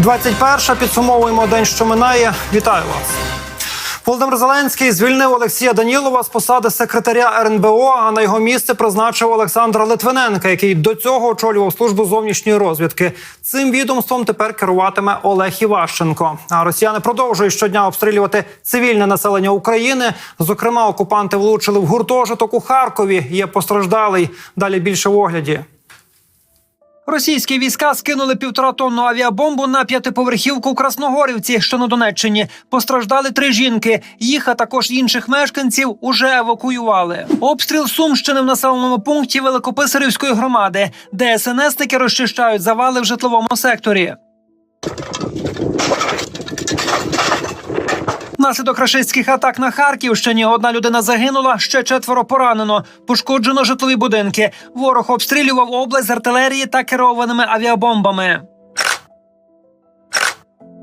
21 підсумовуємо день, що минає. Вітаю вас. Володимир Зеленський звільнив Олексія Данілова з посади секретаря РНБО. А на його місце призначив Олександра Литвиненка, який до цього очолював службу зовнішньої розвідки. Цим відомством тепер керуватиме Олег Іващенко. А росіяни продовжують щодня обстрілювати цивільне населення України. Зокрема, окупанти влучили в гуртожиток у Харкові. Є постраждалий. Далі більше в огляді. Російські війська скинули півторатонну авіабомбу на п'ятиповерхівку Красногорівці, що на Донеччині. Постраждали три жінки. Їх, а також інших мешканців, уже евакуювали. Обстріл Сумщини в населеному пункті Великописарівської громади, де СНСники розчищають завали в житловому секторі. Наслідок рашистських атак на Харківщині одна людина загинула, ще четверо поранено. Пошкоджено житлові будинки. Ворог обстрілював область з артилерії та керованими авіабомбами.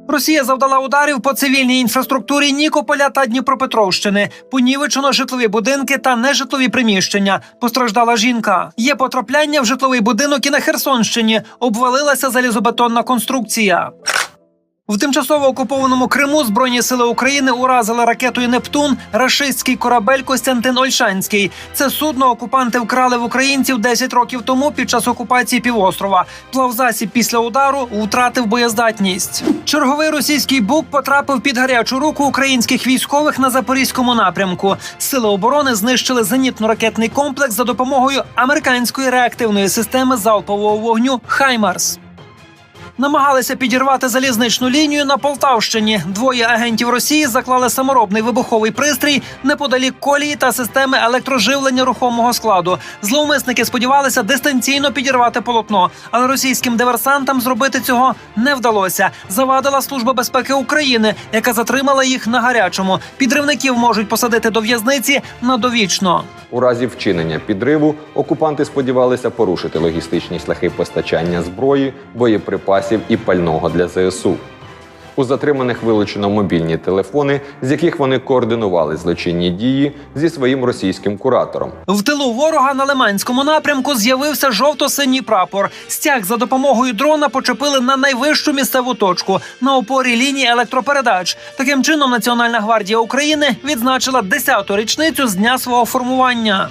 Росія завдала ударів по цивільній інфраструктурі Нікополя та Дніпропетровщини. Понівечено житлові будинки та нежитлові приміщення. Постраждала жінка. Є потрапляння в житловий будинок і на Херсонщині. Обвалилася залізобетонна конструкція. В тимчасово окупованому Криму збройні сили України уразили ракетою Нептун рашистський корабель Костянтин Ольшанський. Це судно окупанти вкрали в українців 10 років тому під час окупації півострова. Плавзасіб після удару втратив боєздатність. Черговий російський бук потрапив під гарячу руку українських військових на запорізькому напрямку. Сили оборони знищили зенітно-ракетний комплекс за допомогою американської реактивної системи залпового вогню Хаймарс. Намагалися підірвати залізничну лінію на Полтавщині. Двоє агентів Росії заклали саморобний вибуховий пристрій неподалік колії та системи електроживлення рухомого складу. Зловмисники сподівалися дистанційно підірвати полотно, але російським диверсантам зробити цього не вдалося. Завадила служба безпеки України, яка затримала їх на гарячому. Підривників можуть посадити до в'язниці на довічно. У разі вчинення підриву окупанти сподівалися порушити логістичні шляхи постачання зброї, боєприпасів і пального для ЗСУ. У затриманих вилучено мобільні телефони, з яких вони координували злочинні дії зі своїм російським куратором. В тилу ворога на Лиманському напрямку з'явився жовто-синій прапор. Стяг за допомогою дрона почепили на найвищу місцеву точку на опорі лінії електропередач. Таким чином, Національна гвардія України відзначила 10-ту річницю з дня свого формування.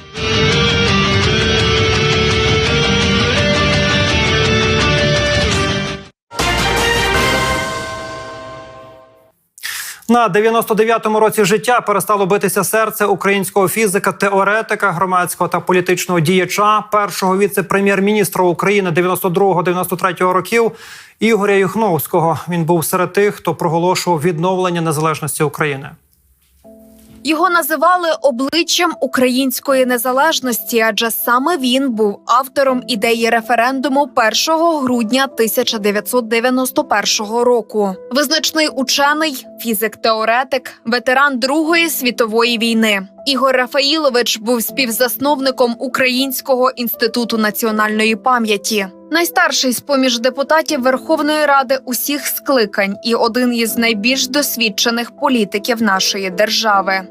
На 99-му році життя перестало битися серце українського фізика, теоретика, громадського та політичного діяча, першого віце-прем'єр-міністра України 92-93 років Ігоря Юхновського. Він був серед тих, хто проголошував відновлення незалежності України. Його називали обличчям української незалежності, адже саме він був автором ідеї референдуму 1 грудня 1991 року. Визначний учений, фізик-теоретик, ветеран Другої світової війни. Ігор Рафаїлович був співзасновником Українського інституту національної пам'яті. Найстарший з поміж депутатів Верховної Ради усіх скликань і один із найбільш досвідчених політиків нашої держави.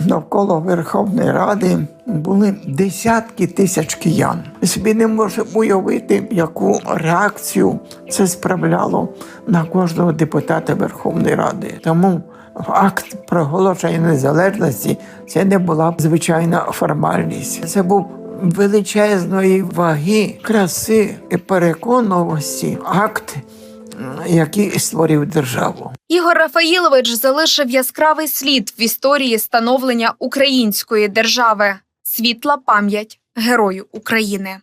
Навколо Верховної Ради були десятки тисяч киян. Собі не можемо уявити, яку реакцію це справляло на кожного депутата Верховної Ради. Тому акт проголошення незалежності це не була звичайна формальність. Це був величезної ваги, краси і переконливості акт, який створив державу. Ігор Рафаїлович залишив яскравий слід в історії становлення української держави. Світла пам'ять герою України.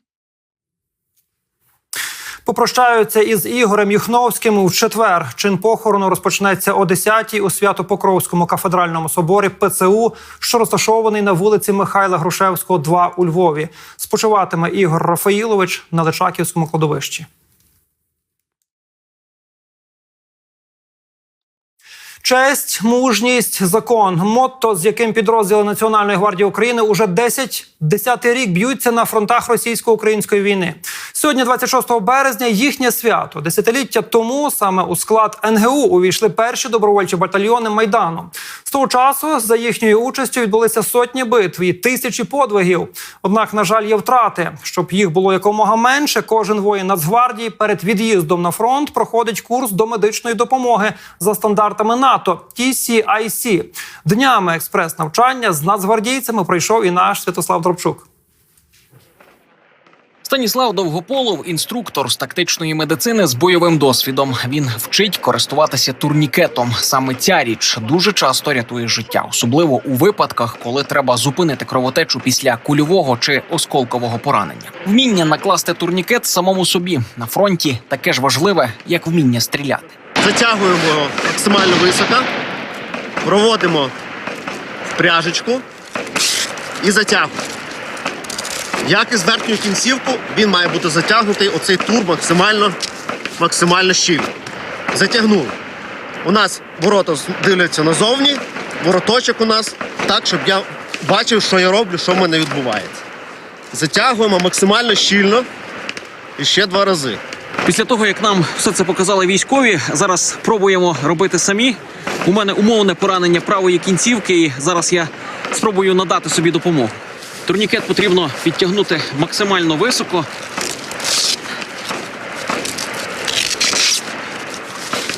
Попрощаються із Ігорем Юхновським у четвер. Чин похорону розпочнеться о 10-й у Свято-Покровському кафедральному соборі ПЦУ, що розташований на вулиці Михайла Грушевського, 2 у Львові. Спочиватиме Ігор Рафаїлович на Личаківському кладовищі. Честь, мужність, закон мотто, з яким підрозділи Національної гвардії України уже 10 десятий рік б'ються на фронтах російсько-української війни. Сьогодні, 26 березня, їхнє свято. Десятиліття тому саме у склад НГУ увійшли перші добровольчі батальйони майдану. З того часу за їхньою участю відбулися сотні битв і тисячі подвигів. Однак, на жаль, є втрати. Щоб їх було якомога менше, кожен воїн Нацгвардії перед від'їздом на фронт проходить курс до медичної допомоги за стандартами НАТО TCIC. Днями експрес-навчання з нацгвардійцями пройшов і наш Святослав Дробчук. Станіслав Довгополов, інструктор з тактичної медицини з бойовим досвідом. Він вчить користуватися турнікетом. Саме ця річ дуже часто рятує життя, особливо у випадках, коли треба зупинити кровотечу після кульового чи осколкового поранення. Вміння накласти турнікет самому собі на фронті таке ж важливе, як вміння стріляти. Затягуємо його максимально високо, проводимо в пряжечку і затягуємо. Як і з верхню кінцівку, він має бути затягнутий оцей тур максимально, максимально щільно. Затягнули. У нас ворота дивляться назовні, вороточок у нас так, щоб я бачив, що я роблю, що в мене відбувається. Затягуємо максимально щільно і ще два рази. Після того, як нам все це показали військові, зараз пробуємо робити самі. У мене умовне поранення правої кінцівки, і зараз я спробую надати собі допомогу. Турнікет потрібно підтягнути максимально високо.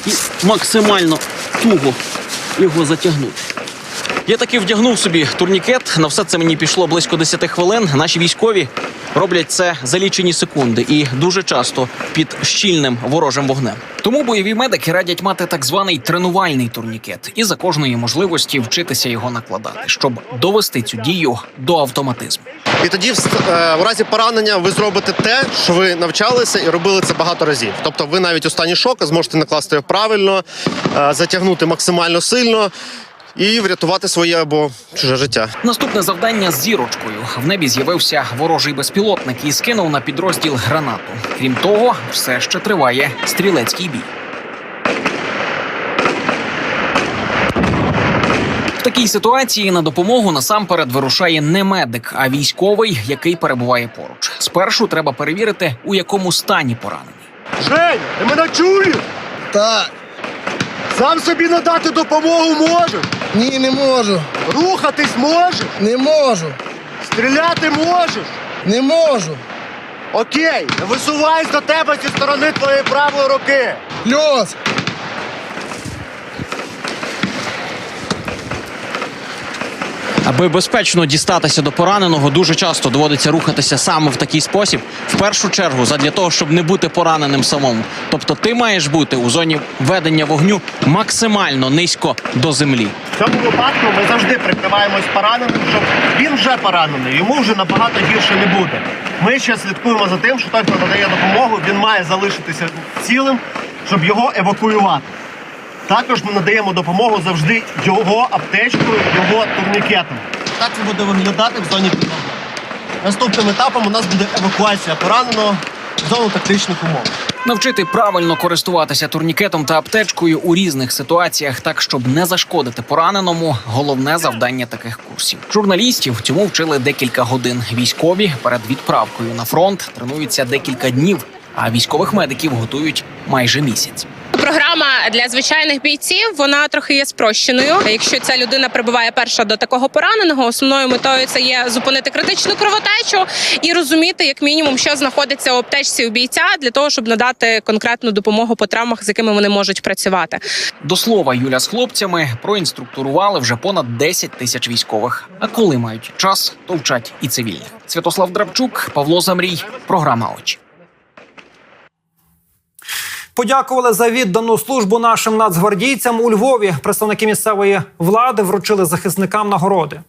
І максимально туго його затягнути. Я таки вдягнув собі турнікет. На все це мені пішло близько 10 хвилин. Наші військові роблять це за лічені секунди і дуже часто під щільним ворожим вогнем. Тому бойові медики радять мати так званий тренувальний турнікет і за кожної можливості вчитися його накладати, щоб довести цю дію до автоматизму. І тоді, в е, в разі поранення, ви зробите те, що ви навчалися і робили це багато разів. Тобто, ви навіть у стані шоку зможете накласти його правильно, е, затягнути максимально сильно і врятувати своє або чуже життя. Наступне завдання з зірочкою. В небі з'явився ворожий безпілотник і скинув на підрозділ гранату. Крім того, все ще триває стрілецький бій. В такій ситуації на допомогу насамперед вирушає не медик, а військовий, який перебуває поруч. Спершу треба перевірити, у якому стані поранений. Жень, ти мене чуєш? Так, Сам собі надати допомогу можеш? Ні, не можу. Рухатись можеш? Не можу. Стріляти можеш? Не можу. Окей, висуваюсь до тебе зі сторони твоєї правої руки. Плюс. Аби безпечно дістатися до пораненого, дуже часто доводиться рухатися саме в такий спосіб. В першу чергу, задля того, щоб не бути пораненим самому. Тобто, ти маєш бути у зоні ведення вогню максимально низько до землі. В цьому випадку ми завжди прикриваємось пораненим, щоб він вже поранений, йому вже набагато гірше не буде. Ми ще слідкуємо за тим, що той, хто надає допомогу, він має залишитися цілим, щоб його евакуювати. Також ми надаємо допомогу завжди його аптечкою, його турнікетом. Так це буде виглядати в зоні підтримки. Наступним етапом у нас буде евакуація пораненого в зону тактичних умов. Навчити правильно користуватися турнікетом та аптечкою у різних ситуаціях, так щоб не зашкодити пораненому. Головне завдання таких курсів. Журналістів цьому вчили декілька годин. Військові перед відправкою на фронт тренуються декілька днів, а військових медиків готують майже місяць. Програма для звичайних бійців вона трохи є спрощеною. Якщо ця людина прибуває перша до такого пораненого, основною метою це є зупинити критичну кровотечу і розуміти, як мінімум, що знаходиться у аптечці у бійця для того, щоб надати конкретну допомогу по травмах, з якими вони можуть працювати. До слова, Юля з хлопцями проінструктурували вже понад 10 тисяч військових. А коли мають час, то вчать і цивільних. Святослав Драбчук, Павло Замрій, програма Очі. Подякували за віддану службу нашим нацгвардійцям у Львові. Представники місцевої влади вручили захисникам нагороди.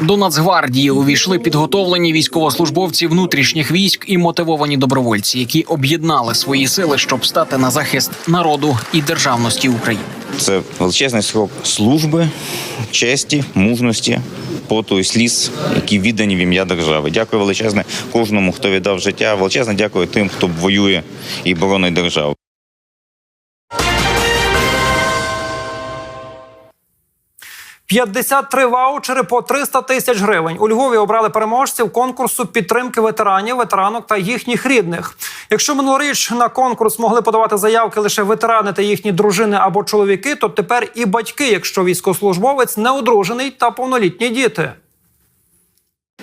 До Нацгвардії увійшли підготовлені військовослужбовці внутрішніх військ і мотивовані добровольці, які об'єднали свої сили, щоб стати на захист народу і державності України. Це величезний срок служби, честі, мужності, поту і сліз, які віддані в ім'я держави. Дякую величезне кожному, хто віддав життя. Величезне дякую тим, хто воює і боронить державу. 53 ваучери по 300 тисяч гривень. У Львові обрали переможців конкурсу підтримки ветеранів, ветеранок та їхніх рідних. Якщо минулоріч на конкурс могли подавати заявки лише ветерани та їхні дружини або чоловіки, то тепер і батьки, якщо військовослужбовець не одружений та повнолітні діти.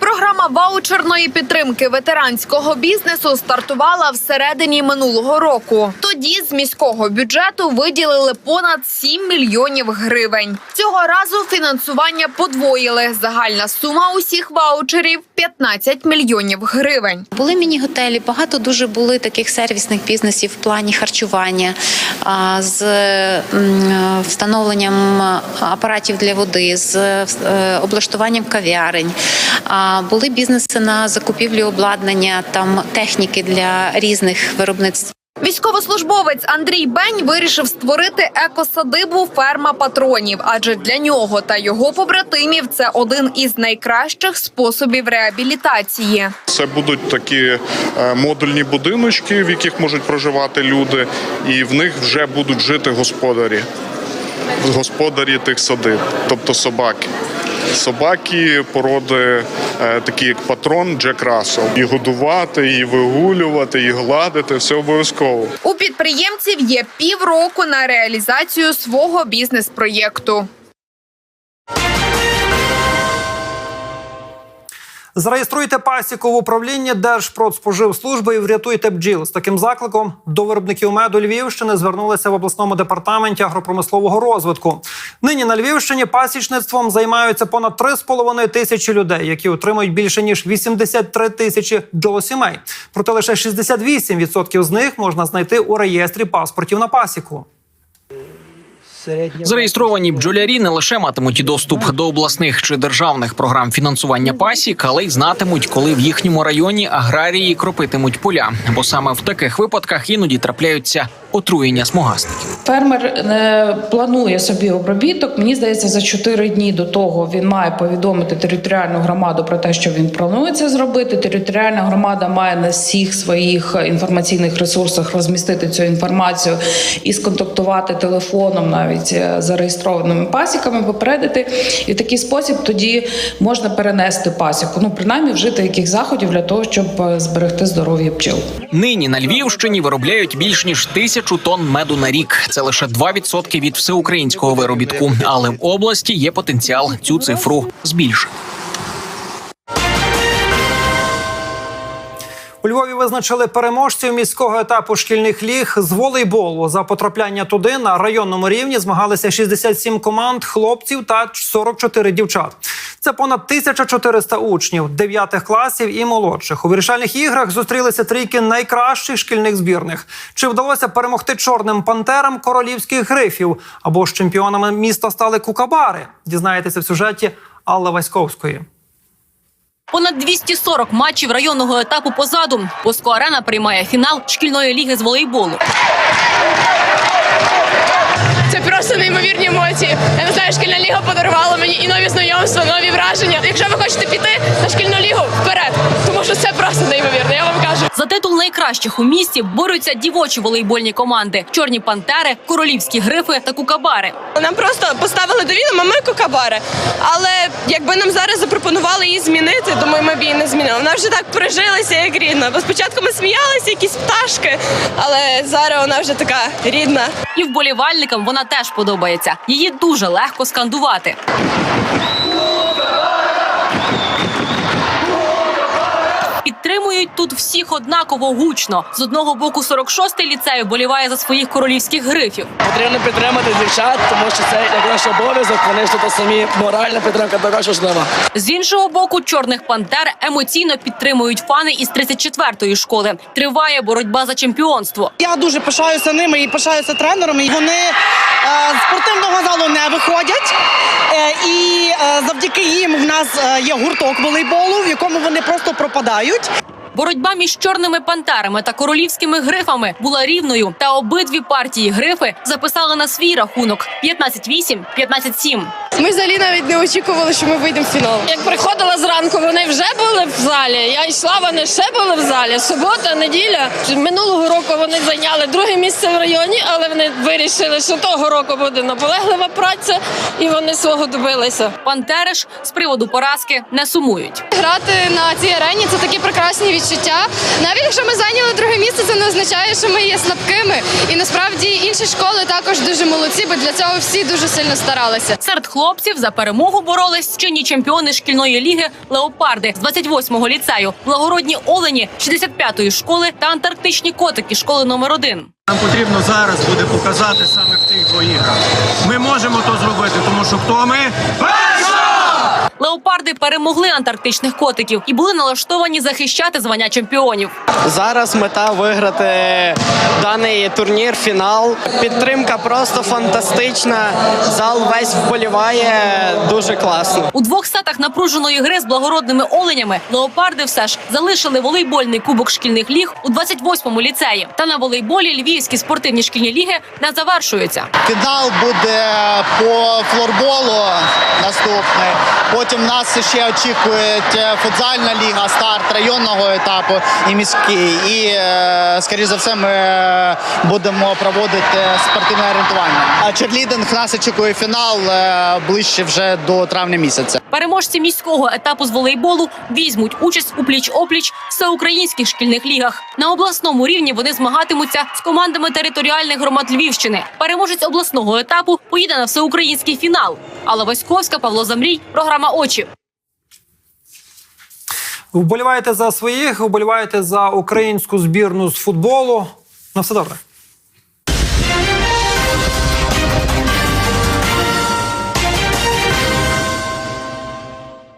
Програма ваучерної підтримки ветеранського бізнесу стартувала всередині минулого року. Тоді з міського бюджету виділили понад 7 мільйонів гривень. Цього разу фінансування подвоїли. Загальна сума усіх ваучерів 15 мільйонів гривень. Були міні-готелі, багато дуже були таких сервісних бізнесів в плані харчування з встановленням апаратів для води, з е, облаштуванням кав'ярень. Були бізнеси на закупівлю обладнання, там техніки для різних виробництв. Військовослужбовець Андрій Бень вирішив створити екосадибу ферма патронів, адже для нього та його побратимів це один із найкращих способів реабілітації. Це будуть такі е, модульні будиночки, в яких можуть проживати люди, і в них вже будуть жити господарі. Господарі тих садиб, тобто собаки. Собаки породи, е, такі як патрон Джек Рассел. І годувати, і вигулювати, і гладити все обов'язково. У підприємців є півроку на реалізацію свого бізнес-проєкту. Зареєструйте пасіку в управлінні Держпродспоживслужби і врятуйте бджіл. З таким закликом до виробників меду Львівщини звернулися в обласному департаменті агропромислового розвитку. Нині на Львівщині пасічництвом займаються понад 3,5 тисячі людей, які отримують більше ніж 83 тисячі бджолосімей. Проте лише 68% з них можна знайти у реєстрі паспортів на пасіку. Зареєстровані бджолярі не лише матимуть доступ до обласних чи державних програм фінансування пасік, але й знатимуть, коли в їхньому районі аграрії кропитимуть поля. Бо саме в таких випадках іноді трапляються отруєння смугастиків. Фермер е, планує собі обробіток. Мені здається, за 4 дні до того він має повідомити територіальну громаду про те, що він планує це зробити. Територіальна громада має на всіх своїх інформаційних ресурсах розмістити цю інформацію і сконтактувати телефоном навіть е, зареєстрованими пасіками, попередити. І в такий спосіб тоді можна перенести пасіку. Ну принаймні вжити яких заходів для того, щоб е, зберегти здоров'я пчел. Нині на Львівщині виробляють більш ніж тисячу тонн меду на рік. Це лише 2% від всеукраїнського виробітку. Але в області є потенціал цю цифру збільшити. У Львові визначили переможців міського етапу шкільних ліг з волейболу. За потрапляння туди на районному рівні змагалися 67 команд хлопців та 44 дівчат. Це понад 1400 учнів 9 класів і молодших. У вирішальних іграх зустрілися трійки найкращих шкільних збірних. Чи вдалося перемогти чорним пантерам королівських грифів? Або ж чемпіонами міста стали кукабари? Дізнаєтеся в сюжеті Алла Васьковської. Понад 240 матчів районного етапу позаду. Поско Арена приймає фінал шкільної ліги з волейболу. Це просто неймовірні емоції. Я не знаю, шкільна ліга подарувала мені і нові знайомства, нові враження. Якщо ви хочете піти на шкільну лігу, вперед, тому що це просто неймовірно. Я вам кажу. За титул найкращих у місті борються дівочі волейбольні команди: чорні пантери, королівські грифи та кукабари. Нам просто поставили до відома ми кокабари. Але якби нам зараз запропонували її змінити, думаю, ми б її не змінили. Вона вже так прижилася, як рідна. Бо спочатку ми сміялися, якісь пташки, але зараз вона вже така рідна. І вболівальникам вона теж подобається. Її дуже легко скандувати. Підтримують тут всіх однаково гучно. З одного боку 46-й ліцей вболіває за своїх королівських грифів. Потрібно підтримати дівчат, тому що це як наш обов'язок. Вони ж тут самі моральна підтримка також важлива. З іншого боку, чорних пантер емоційно підтримують фани із 34-ї школи. Триває боротьба за чемпіонство. Я дуже пишаюся ними і пишаюся тренерами. Вони е, з спортивного залу не виходять. Е, і е, завдяки їм в нас є гурток волейболу, в якому вони просто пропадають. Боротьба між чорними пантерами та королівськими грифами була рівною, та обидві партії грифи записали на свій рахунок 15-8, 15-7. Ми взагалі навіть не очікували, що ми вийдемо в фінал. Як приходила зранку, вони вже були в залі. Я йшла, вони ще були в залі. Субота, неділя. Минулого року вони зайняли друге місце в районі, але вони вирішили, що того року буде наполеглива праця, і вони свого добилися. Пан Тереш з приводу поразки не сумують. Грати на цій арені це такі прекрасні відчуття. Навіть якщо ми зайняли друге місце, це не означає, що ми є слабкими. І насправді інші школи також дуже молодці, бо для цього всі дуже сильно старалися. Серед хлопців за перемогу боролись чинні чемпіони шкільної ліги Леопарди з 28-го ліцею, благородні олені 65-ї школи та антарктичні котики школи номер 1 Нам потрібно зараз буде показати саме в тих іграх. Ми можемо то зробити, тому що хто ми? Леопарди перемогли антарктичних котиків і були налаштовані захищати звання чемпіонів. Зараз мета виграти даний турнір, фінал. Підтримка просто фантастична. Зал весь вболіває дуже класно. У двох сетах напруженої гри з благородними оленями леопарди все ж залишили волейбольний кубок шкільних ліг у 28-му ліцеї. Та на волейболі львівські спортивні шкільні ліги не завершуються. Фінал буде по флорболу наступний. Потім нас ще очікує футзальна ліга, старт районного етапу і міський. І е, скоріш за все, ми е, будемо проводити спортивне орієнтування. А черлідинг нас очікує фінал е, ближче вже до травня місяця. Переможці міського етапу з волейболу візьмуть участь у пліч-опліч всеукраїнських шкільних лігах. На обласному рівні вони змагатимуться з командами територіальних громад Львівщини. Переможець обласного етапу поїде на всеукраїнський фінал. Алла Васьковська, Павло Замрій, програма Очі. Вболіваєте за своїх, вболіваєте за українську збірну з футболу. На все добре.